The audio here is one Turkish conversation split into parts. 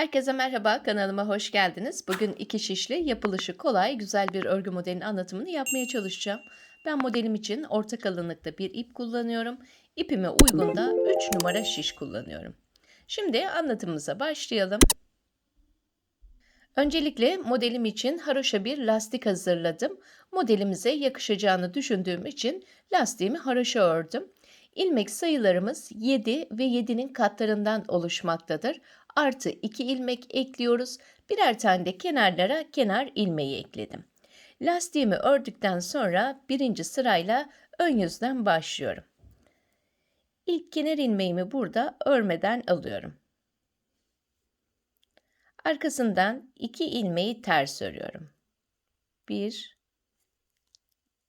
Herkese merhaba, kanalıma hoş geldiniz. Bugün iki şişli, yapılışı kolay, güzel bir örgü modelinin anlatımını yapmaya çalışacağım. Ben modelim için orta kalınlıkta bir ip kullanıyorum. İpime uygun da 3 numara şiş kullanıyorum. Şimdi anlatımımıza başlayalım. Öncelikle modelim için haroşa bir lastik hazırladım. Modelimize yakışacağını düşündüğüm için lastiğimi haroşa ördüm. İlmek sayılarımız 7 ve 7'nin katlarından oluşmaktadır. Artı 2 ilmek ekliyoruz. Birer tane de kenarlara kenar ilmeği ekledim. Lastiğimi ördükten sonra birinci sırayla ön yüzden başlıyorum. İlk kenar ilmeğimi burada örmeden alıyorum. Arkasından 2 ilmeği ters örüyorum. 1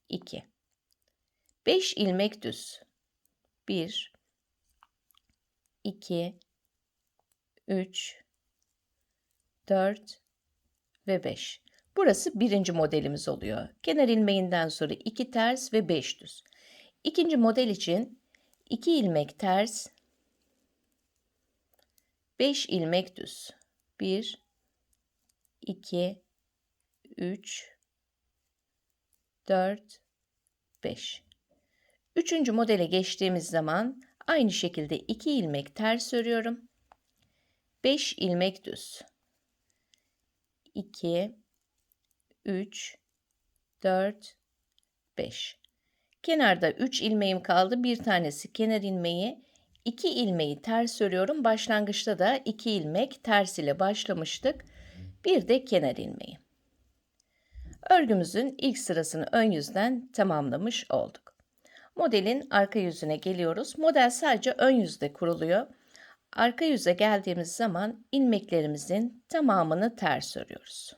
2 5 ilmek düz. 1 2 3 4 ve 5. Burası birinci modelimiz oluyor. Kenar ilmeğinden sonra 2 ters ve 5 düz. İkinci model için 2 ilmek ters, 5 ilmek düz. 1 2 3 4 5 Üçüncü modele geçtiğimiz zaman aynı şekilde 2 ilmek ters örüyorum. 5 ilmek düz. 2 3 4 5 Kenarda 3 ilmeğim kaldı. Bir tanesi kenar ilmeği. 2 ilmeği ters örüyorum. Başlangıçta da 2 ilmek ters ile başlamıştık. Bir de kenar ilmeği. Örgümüzün ilk sırasını ön yüzden tamamlamış olduk. Modelin arka yüzüne geliyoruz. Model sadece ön yüzde kuruluyor. Arka yüze geldiğimiz zaman ilmeklerimizin tamamını ters örüyoruz.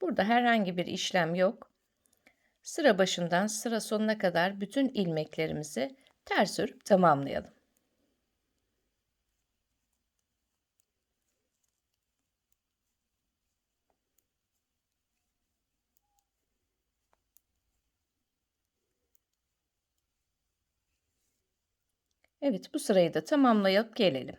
Burada herhangi bir işlem yok. Sıra başından sıra sonuna kadar bütün ilmeklerimizi ters örüp tamamlayalım. Evet bu sırayı da tamamlayıp gelelim.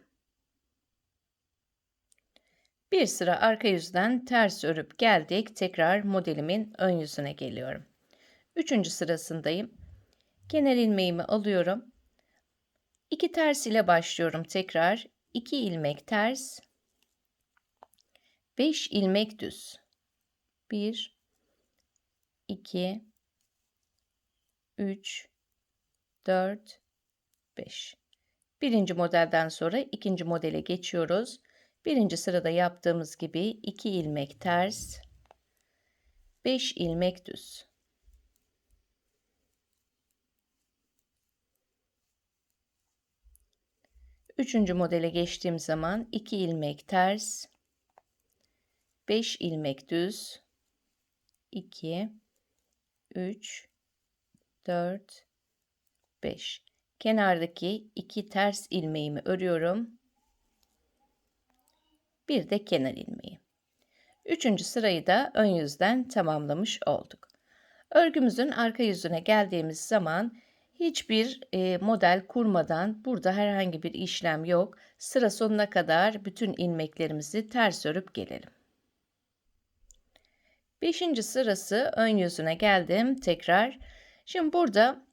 Bir sıra arka yüzden ters örüp geldik. Tekrar modelimin ön yüzüne geliyorum. Üçüncü sırasındayım. Kenar ilmeğimi alıyorum. İki ters ile başlıyorum tekrar. 2 ilmek ters. 5 ilmek düz. 1 2 3 4 5 Birinci modelden sonra ikinci modele geçiyoruz. Birinci sırada yaptığımız gibi 2 ilmek ters, 5 ilmek düz. Üçüncü modele geçtiğim zaman 2 ilmek ters, 5 ilmek düz, 2, 3, 4, 5. Kenardaki iki ters ilmeğimi örüyorum. Bir de kenar ilmeği. Üçüncü sırayı da ön yüzden tamamlamış olduk. Örgümüzün arka yüzüne geldiğimiz zaman hiçbir e, model kurmadan burada herhangi bir işlem yok. Sıra sonuna kadar bütün ilmeklerimizi ters örüp gelelim. Beşinci sırası ön yüzüne geldim tekrar. Şimdi burada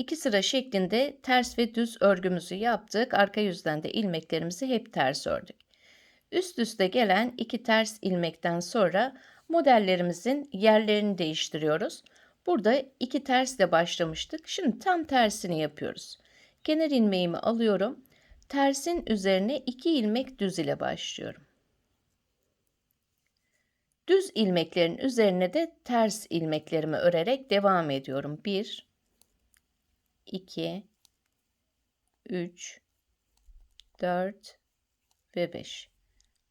iki sıra şeklinde ters ve düz örgümüzü yaptık. Arka yüzden de ilmeklerimizi hep ters ördük. Üst üste gelen iki ters ilmekten sonra modellerimizin yerlerini değiştiriyoruz. Burada iki tersle başlamıştık. Şimdi tam tersini yapıyoruz. Kenar ilmeğimi alıyorum. Tersin üzerine iki ilmek düz ile başlıyorum. Düz ilmeklerin üzerine de ters ilmeklerimi örerek devam ediyorum. 1 2 3 4 ve 5.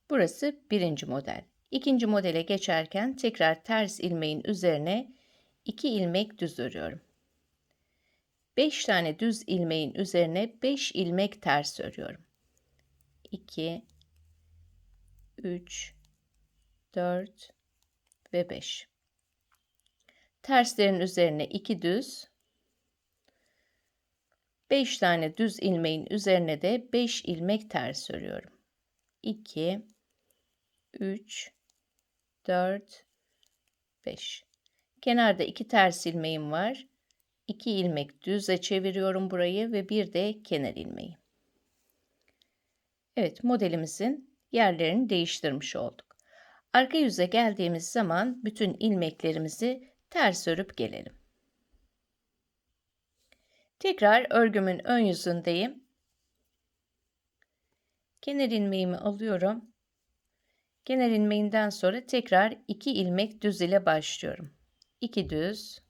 Burası birinci model. İkinci modele geçerken tekrar ters ilmeğin üzerine 2 ilmek düz örüyorum. 5 tane düz ilmeğin üzerine 5 ilmek ters örüyorum. 2 3 4 ve 5. Terslerin üzerine 2 düz 5 tane düz ilmeğin üzerine de 5 ilmek ters örüyorum. 2 3 4 5 Kenarda 2 ters ilmeğim var. 2 ilmek düze çeviriyorum burayı ve bir de kenar ilmeği. Evet, modelimizin yerlerini değiştirmiş olduk. Arka yüze geldiğimiz zaman bütün ilmeklerimizi ters örüp gelelim. Tekrar örgümün ön yüzündeyim. Kenar ilmeğimi alıyorum. Kenar ilmeğinden sonra tekrar 2 ilmek düz ile başlıyorum. 2 düz,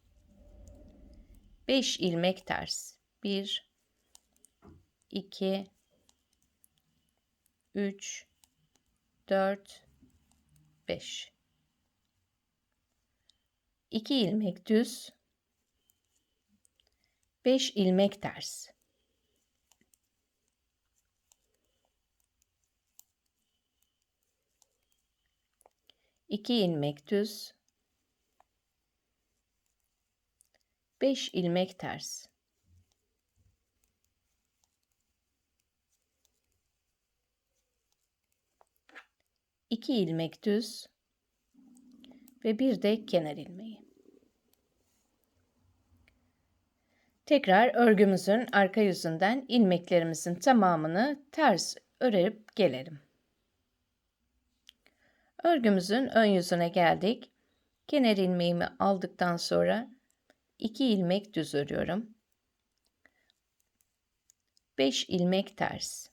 5 ilmek ters. 1 2 3 4 5 2 ilmek düz 5 ilmek ters. İki ilmek düz, beş ilmek ters. İki ilmek düz ve bir de kenar ilmeği. Tekrar örgümüzün arka yüzünden ilmeklerimizin tamamını ters örüp gelelim. Örgümüzün ön yüzüne geldik. Kenar ilmeğimi aldıktan sonra 2 ilmek düz örüyorum. 5 ilmek ters.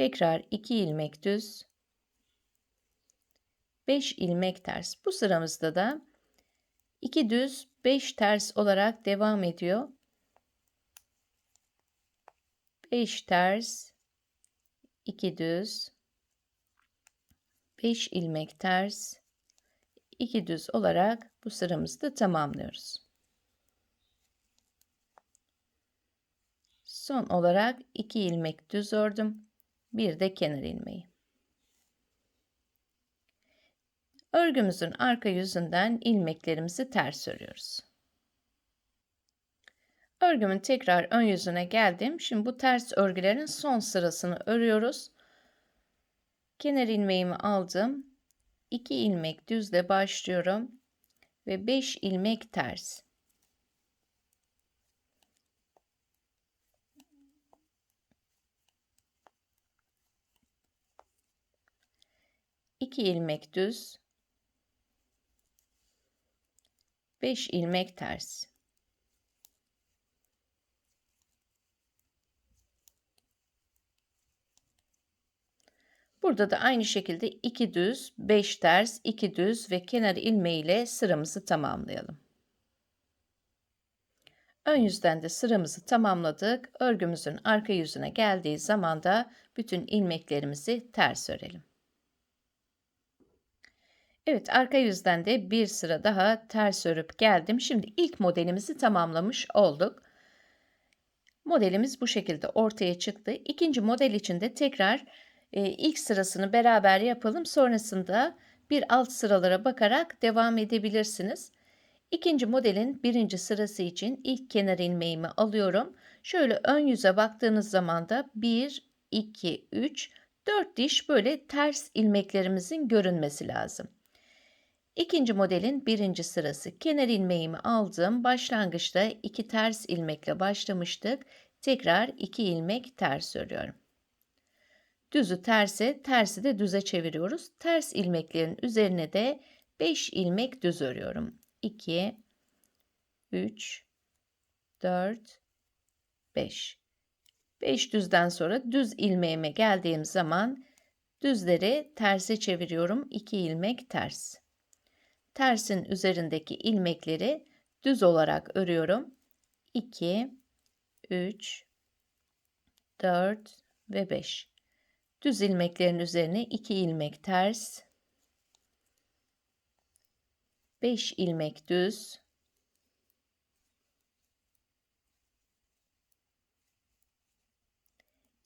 Tekrar 2 ilmek düz. 5 ilmek ters. Bu sıramızda da 2 düz 5 ters olarak devam ediyor. 5 ters 2 düz 5 ilmek ters 2 düz olarak bu sıramızı da tamamlıyoruz. Son olarak 2 ilmek düz ördüm bir de kenar ilmeği. Örgümüzün arka yüzünden ilmeklerimizi ters örüyoruz. Örgümün tekrar ön yüzüne geldim. Şimdi bu ters örgülerin son sırasını örüyoruz. Kenar ilmeğimi aldım. 2 ilmek düzle başlıyorum ve 5 ilmek ters. 2 ilmek düz 5 ilmek ters Burada da aynı şekilde 2 düz, 5 ters, 2 düz ve kenar ilmeği ile sıramızı tamamlayalım. Ön yüzden de sıramızı tamamladık. Örgümüzün arka yüzüne geldiği zaman da bütün ilmeklerimizi ters örelim. Evet arka yüzden de bir sıra daha ters örüp geldim. Şimdi ilk modelimizi tamamlamış olduk. Modelimiz bu şekilde ortaya çıktı. İkinci model için de tekrar e, ilk sırasını beraber yapalım. Sonrasında bir alt sıralara bakarak devam edebilirsiniz. İkinci modelin birinci sırası için ilk kenar ilmeğimi alıyorum. Şöyle ön yüze baktığınız zaman da 1, 2, 3, 4 diş böyle ters ilmeklerimizin görünmesi lazım. İkinci modelin birinci sırası. Kenar ilmeğimi aldım. Başlangıçta iki ters ilmekle başlamıştık. Tekrar iki ilmek ters örüyorum. Düzü terse, tersi de düze çeviriyoruz. Ters ilmeklerin üzerine de 5 ilmek düz örüyorum. 2 3 4 5 5 düzden sonra düz ilmeğime geldiğim zaman düzleri terse çeviriyorum. 2 ilmek ters tersin üzerindeki ilmekleri düz olarak örüyorum. 2 3 4 ve 5. Düz ilmeklerin üzerine 2 ilmek ters, 5 ilmek düz,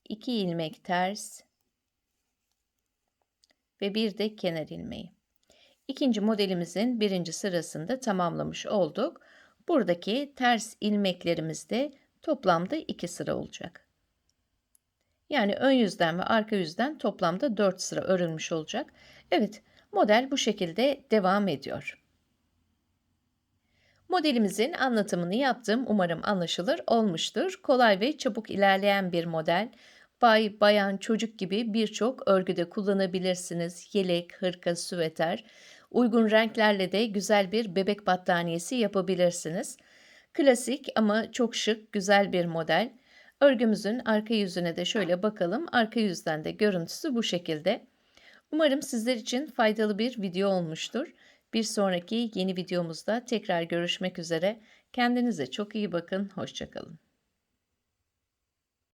iki ilmek ters ve bir de kenar ilmeği. İkinci modelimizin birinci sırasında tamamlamış olduk. Buradaki ters ilmeklerimizde toplamda 2 sıra olacak. Yani ön yüzden ve arka yüzden toplamda 4 sıra örülmüş olacak. Evet, model bu şekilde devam ediyor. Modelimizin anlatımını yaptım. Umarım anlaşılır olmuştur. Kolay ve çabuk ilerleyen bir model. Bay, bayan, çocuk gibi birçok örgüde kullanabilirsiniz. Yelek, hırka, süveter. Uygun renklerle de güzel bir bebek battaniyesi yapabilirsiniz. Klasik ama çok şık, güzel bir model. Örgümüzün arka yüzüne de şöyle bakalım. Arka yüzden de görüntüsü bu şekilde. Umarım sizler için faydalı bir video olmuştur. Bir sonraki yeni videomuzda tekrar görüşmek üzere. Kendinize çok iyi bakın. Hoşçakalın.